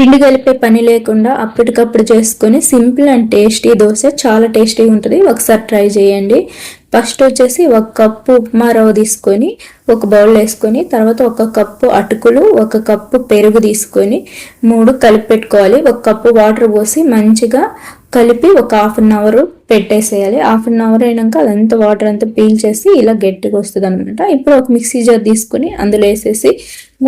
పిండి కలిపే పని లేకుండా అప్పటికప్పుడు చేసుకొని సింపుల్ అండ్ టేస్టీ దోశ చాలా టేస్టీగా ఉంటుంది. ఒకసారి ట్రై చేయండి. ఫస్ట్ వచ్చేసి ఒక కప్పు ఉప్మా రవ్వ తీసుకొని ఒక బౌల్ వేసుకొని తర్వాత ఒక కప్పు అటుకులు ఒక కప్పు పెరుగు తీసుకొని మూడు కలిపి పెట్టుకోవాలి. ఒక కప్పు వాటర్ పోసి మంచిగా కలిపి ఒక హాఫ్ అన్ అవర్ పెట్టేసేయాలి. హాఫ్ అన్ అవర్ అయినాక అదంతా వాటర్ అంతా పీల్ చేసి ఇలా గట్టిగా వస్తుంది అనమాట ఇప్పుడు ఒక మిక్సీ జార్ తీసుకొని అందులో వేసేసి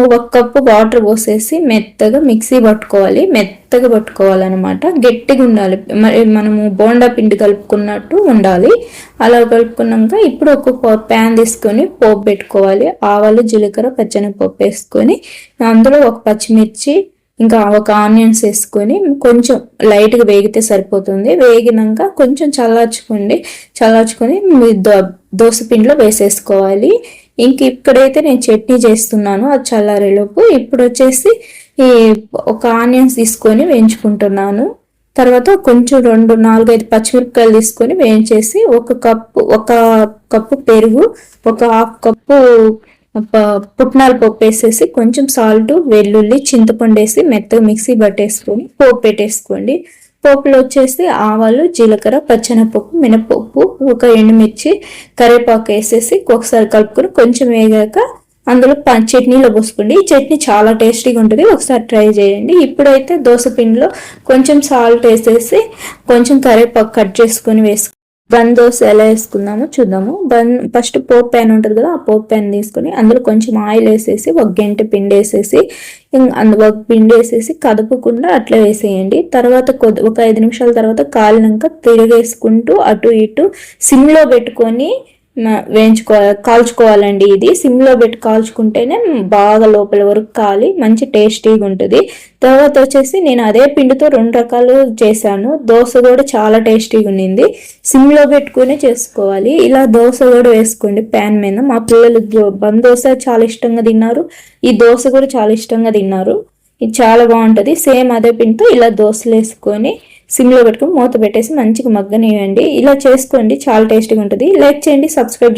ఒక కప్పు వాటర్ పోసేసి మెత్తగా మిక్సీ పట్టుకోవాలి. మెత్తగా పట్టుకోవాలన్నమాట. గట్టిగా ఉండాలి. మరి మనము బోండా పిండి కలుపుకున్నట్టు ఉండాలి. అలా కలుపుకున్నాక ఇప్పుడు ఒక ప్యాన్ తీసుకొని పోపు పెట్టుకోవాలి. ఆవాలు జీలకర్ర పచ్చని పప్పు వేసుకొని అందులో ఒక పచ్చిమిర్చి ఇంకా ఒక ఆనియన్స్ వేసుకొని కొంచెం లైట్గా వేగితే సరిపోతుంది. వేగినాక కొంచెం చల్లార్చుకోండి. చల్లార్చుకొని దోశ పిండిలో వేసేసుకోవాలి. ఇంక ఇక్కడైతే నేను చట్నీ చేస్తున్నాను అది చల్లారేలోపు. ఇప్పుడు వచ్చేసి ఈ ఒక ఆనియన్స్ తీసుకొని వేయించుకుంటున్నాను. తర్వాత కొంచెం రెండు నాలుగైదు పచ్చిమిరపకాయలు తీసుకొని వేయించేసి ఒక కప్పు ఒక కప్పు పెరుగు ఒక హాఫ్ కప్పు పుట్నాల పప్పు వేసేసి కొంచెం సాల్ట్ వెల్లుల్లి చింతపండు వేసి మెత్తగా మిక్సీ పట్టేసుకొని పోపు పెట్టేసుకోండి. పోపులో వచ్చేసి ఆవాలు జీలకర్ర పచ్చనపప్పు మినపప్పు ఒక ఎండుమిర్చి కరివేపాకు వేసేసి ఒకసారి కలుపుకొని కొంచెం వేగాక అందులో చట్నీలో పోసుకోండి. ఈ చట్నీ చాలా టేస్టీగా ఉంటుంది. ఒకసారి ట్రై చేయండి. ఇప్పుడైతే దోశ పిండిలో కొంచెం సాల్ట్ వేసేసి కొంచెం కరివేపాకు కట్ చేసుకొని వేసుకోండి. బన్ దోశ ఎలా వేసుకుందామో చూద్దాము. బన్ ఫస్ట్ పోప్ ప్యాన్ ఉంటుంది కదా ఆ పోప్ ప్యాన్ తీసుకొని అందులో కొంచెం ఆయిల్ వేసేసి ఒక గంట పిండి వేసేసి అందు ఒక పిండి వేసేసి కదపకుండా అట్లా వేసేయండి. తర్వాత కొద్ది ఒక ఐదు నిమిషాల తర్వాత కాలినాక తిరిగేసుకుంటూ అటు ఇటు సిమ్లో పెట్టుకొని వేయించుకో కాల్చుకోవాలండి ఇది. సిమ్లో పెట్టి కాల్చుకుంటేనే బాగా లోపల వరకు కాలి మంచి టేస్టీగా ఉంటుంది. తర్వాత వచ్చేసి నేను అదే పిండితో రెండు రకాలు చేశాను. దోశ కూడా చాలా టేస్టీగా ఉండింది. సిమ్లో పెట్టుకునే చేసుకోవాలి. ఇలా దోశ కూడా వేసుకోండి ప్యాన్ మీద. మా పిల్లలు బంద్ దోశ చాలా ఇష్టంగా తిన్నారు. ఈ దోశ కూడా చాలా ఇష్టంగా తిన్నారు. ఇది చాలా బాగుంటుంది. సేమ్ అదే పిండితో ఇలా దోశలు వేసుకొని సిమ్లో పెట్టుకుని మూత పెట్టేసి మంచిగా మగ్గనివ్వండి ఇలా చేసుకోండి చాలా టేస్టీగా ఉంటుంది. లైక్ చేయండి సబ్స్క్రైబ్